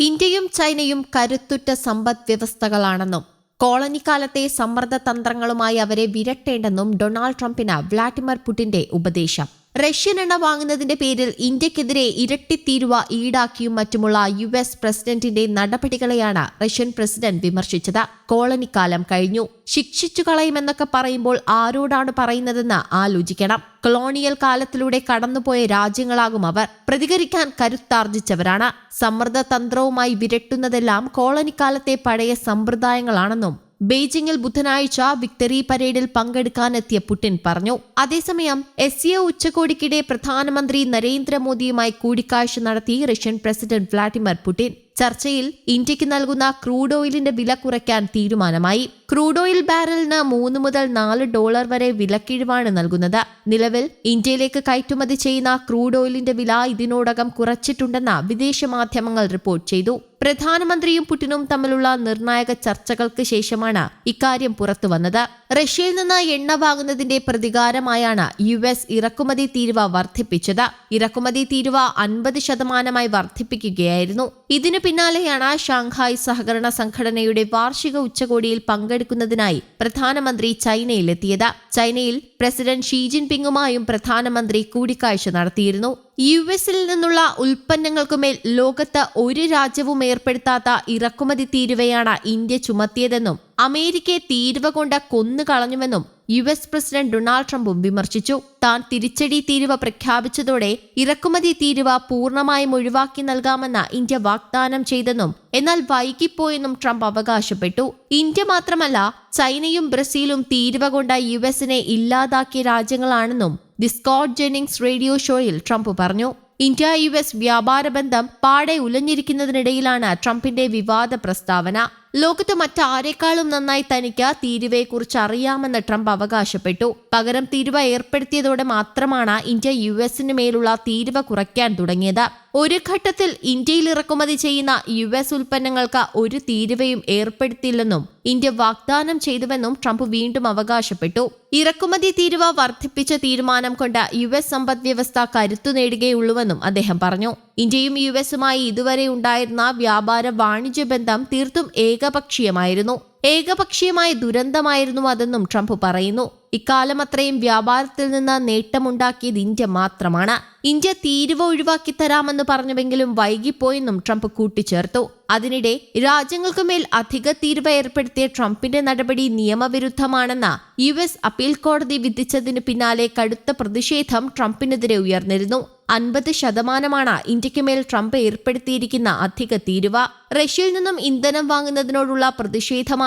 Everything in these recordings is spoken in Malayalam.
ഇന്ത്യയും ചൈനയും കരുത്തുറ്റ സമ്പദ് വ്യവസ്ഥകളാണെന്നും കോളനിക്കാലത്തെ സമ്മർദ്ദ തന്ത്രങ്ങളുമായി അവരെ വിരട്ടേണ്ടെന്നും ഡൊണാൾഡ് ട്രംപിന് വ്ളാഡിമിർ പുടിന്റെ ഉപദേശം. റഷ്യൻ എണ്ണ വാങ്ങുന്നതിന്റെ പേരിൽ ഇന്ത്യക്കെതിരെ ഇരട്ടിത്തീരുവ ഈടാക്കിയും മറ്റുമുള്ള യു എസ് പ്രസിഡന്റിന്റെ നടപടികളെയാണ് റഷ്യൻ പ്രസിഡന്റ് വിമർശിച്ചത്. കോളനിക്കാലം കഴിഞ്ഞു. ശിക്ഷിച്ചു കളയുമെന്നൊക്കെ പറയുമ്പോൾ ആരോടാണ് പറയുന്നതെന്ന് ആലോചിക്കണം. കൊളോണിയൽ കാലത്തിലൂടെ കടന്നുപോയ രാജ്യങ്ങളാകും അവർ. പ്രതികരിക്കാൻ കരുത്താർജിച്ചവരാണ്. സമ്മർദ്ദ തന്ത്രവുമായി വിരട്ടുന്നതെല്ലാം കോളനിക്കാലത്തെ പഴയ സമ്പ്രദായങ്ങളാണെന്നും ബെയ്ജിംഗിൽ ബുധനാഴ്ച വിക്ടറി പരേഡിൽ പങ്കെടുക്കാനെത്തിയ പുടിൻ പറഞ്ഞു. അതേസമയം എസ് ഉച്ചകോടിക്കിടെ പ്രധാനമന്ത്രി നരേന്ദ്രമോദിയുമായി കൂടിക്കാഴ്ച നടത്തി റഷ്യൻ പ്രസിഡന്റ് വ്ളാഡിമിർ പുടിൻ. ചർച്ചയിൽ ഇന്ത്യയ്ക്ക് നൽകുന്ന ക്രൂഡ് ഓയിലിന്റെ വില കുറയ്ക്കാൻ തീരുമാനമായി. ക്രൂഡ് ഓയിൽ ബാരലിന് മൂന്ന് മുതൽ നാല് ഡോളർ വരെ വിലക്കിഴിവാണ് നൽകുന്നത്. നിലവിൽ ഇന്ത്യയിലേക്ക് കയറ്റുമതി ചെയ്യുന്ന ക്രൂഡ് ഓയിലിന്റെ വില ഇതിനോടകം കുറച്ചിട്ടുണ്ടെന്ന് വിദേശ മാധ്യമങ്ങൾ റിപ്പോർട്ട് ചെയ്തു. പ്രധാനമന്ത്രിയും പുടിനും തമ്മിലുള്ള നിർണായക ചർച്ചകൾക്ക് ശേഷമാണ് ഇക്കാര്യം പുറത്തുവന്നത് റഷ്യയിൽ നിന്ന് എണ്ണ വാങ്ങുന്നതിന്റെ പ്രതികാരമായാണ് യു എസ് ഇറക്കുമതി തീരുവ വർദ്ധിപ്പിച്ചത്. ഇറക്കുമതി തീരുവ അൻപത് ശതമാനമായി വർദ്ധിപ്പിക്കുകയായിരുന്നു. ഇതിനു പിന്നാലെയാണ് ഷാങ്ഹായ് സഹകരണ സംഘടനയുടെ വാർഷിക ഉച്ചകോടിയിൽ പങ്കെടുക്കുന്നതിനായി പ്രധാനമന്ത്രി ചൈനയിലെത്തിയത്. ചൈനയിൽ പ്രസിഡന്റ് ഷീ ജിൻപിങ്ങുമായും പ്രധാനമന്ത്രി കൂടിക്കാഴ്ച നടത്തിയിരുന്നു. യു എസിൽ നിന്നുള്ള ഉൽപ്പന്നങ്ങൾക്കുമേൽ ലോകത്ത് ഒരു രാജ്യവും ഏർപ്പെടുത്താത്ത ഇറക്കുമതി തീരുവയാണ് ഇന്ത്യ ചുമത്തിയതെന്നും അമേരിക്കയെ തീരുവ കൊണ്ട് കൊന്നു കളഞ്ഞുവെന്നും യു എസ് പ്രസിഡന്റ് ഡൊണാൾഡ് ട്രംപും വിമർശിച്ചു. താൻ തിരിച്ചടി തീരുവ പ്രഖ്യാപിച്ചതോടെ ഇറക്കുമതി തീരുവ പൂർണമായും ഒഴിവാക്കി നൽകാമെന്ന് ഇന്ത്യ വാഗ്ദാനം ചെയ്തെന്നും എന്നാൽ വൈകിപ്പോയെന്നും ട്രംപ് അവകാശപ്പെട്ടു. ഇന്ത്യ മാത്രമല്ല ചൈനയും ബ്രസീലും തീരുവ കൊണ്ട് യു എസിനെ ഇല്ലാതാക്കിയ രാജ്യങ്ങളാണെന്നും ദി സ്കോട്ട് ജെന്നിങ്സ് റേഡിയോ ഷോയിൽ ട്രംപ് പറഞ്ഞു ഇന്ത്യ യു എസ് വ്യാപാര ബന്ധം പാടെ ഉലഞ്ഞിരിക്കുന്നതിനിടയിലാണ് ട്രംപിന്റെ വിവാദ പ്രസ്താവന. ലോകത്ത് മറ്റാരെക്കാളും നന്നായി തനിക്ക് തീരുവയെക്കുറിച്ച് അറിയാമെന്ന് ട്രംപ് അവകാശപ്പെട്ടു. പകരം തീരുവ ഏർപ്പെടുത്തിയതോടെ മാത്രമാണ് ഇന്ത്യ യു എസിന് മേലുള്ള തീരുവ കുറയ്ക്കാൻ തുടങ്ങിയത്. ഒരു ഘട്ടത്തിൽ ഇന്ത്യയിൽ ഇറക്കുമതി ചെയ്യുന്ന യു എസ് ഉൽപ്പന്നങ്ങൾക്ക് ഒരു തീരുവയും ഏർപ്പെടുത്തില്ലെന്നും ഇന്ത്യ വാഗ്ദാനം ചെയ്തുവെന്നും ട്രംപ് വീണ്ടും അവകാശപ്പെട്ടു. ഇറക്കുമതി തീരുവ വർദ്ധിപ്പിച്ച തീരുമാനം കൊണ്ട് യു എസ് സമ്പദ് വ്യവസ്ഥ കരുത്തു നേടുകയുള്ളൂവെന്നും അദ്ദേഹം പറഞ്ഞു. ഇന്ത്യയും യു എസുമായി ഇതുവരെ ഉണ്ടായിരുന്ന വ്യാപാര വാണിജ്യ ബന്ധം തീർത്തും ഏകപക്ഷീയമായിരുന്നു. ഏകപക്ഷീയമായ ദുരന്തമായിരുന്നു അതെന്നും ട്രംപ് പറയുന്നു. ഇക്കാലം വ്യാപാരത്തിൽ നിന്ന് നേട്ടമുണ്ടാക്കിയത് ഇന്ത്യ മാത്രമാണ്. ഇന്ത്യ തീരുവ ഒഴിവാക്കി തരാമെന്ന് പറഞ്ഞുവെങ്കിലും വൈകിപ്പോയെന്നും ട്രംപ് കൂട്ടിച്ചേർത്തു. അതിനിടെ രാജ്യങ്ങൾക്കുമേൽ അധിക തീരുവ ഏർപ്പെടുത്തിയ ട്രംപിന്റെ നടപടി നിയമവിരുദ്ധമാണെന്ന യു എസ് അപ്പീൽ കോടതി വിധിച്ചതിന് പിന്നാലെ കടുത്ത പ്രതിഷേധം ട്രംപിനെതിരെ ഉയർന്നിരുന്നു. അൻപത് ശതമാനമാണ് ഇന്ത്യയ്ക്ക് മേൽ ട്രംപ് ഏർപ്പെടുത്തിയിരിക്കുന്ന അധിക തീരുവ. റഷ്യയിൽ നിന്നും ഇന്ധനം വാങ്ങുന്നതിനോടുള്ള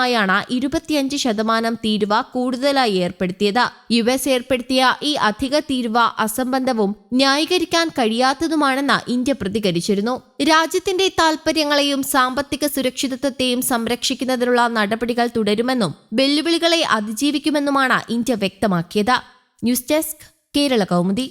പ്രതിഷേധമായാണ് ഇരുപത്തിയഞ്ച് ശതമാനം തീരുവ കൂടുതലായി ഏർപ്പെടുത്തിയത്. യു എസ് ഏർപ്പെടുത്തിയ ഈ അധിക തീരുവ അസംബന്ധവും ന്യായീകരിക്കാൻ കഴിയാത്തതുമാണെന്ന് ഇന്ത്യ പ്രതികരിച്ചിരുന്നു. രാജ്യത്തിന്റെ താൽപര്യങ്ങളെയും സാമ്പത്തിക സുരക്ഷിതത്വത്തെയും സംരക്ഷിക്കുന്നതിനുള്ള നടപടികൾ തുടരുമെന്നും വെല്ലുവിളികളെ അതിജീവിക്കുമെന്നുമാണ് ഇന്ത്യ വ്യക്തമാക്കിയത്. News desk Kerala Kaumudi.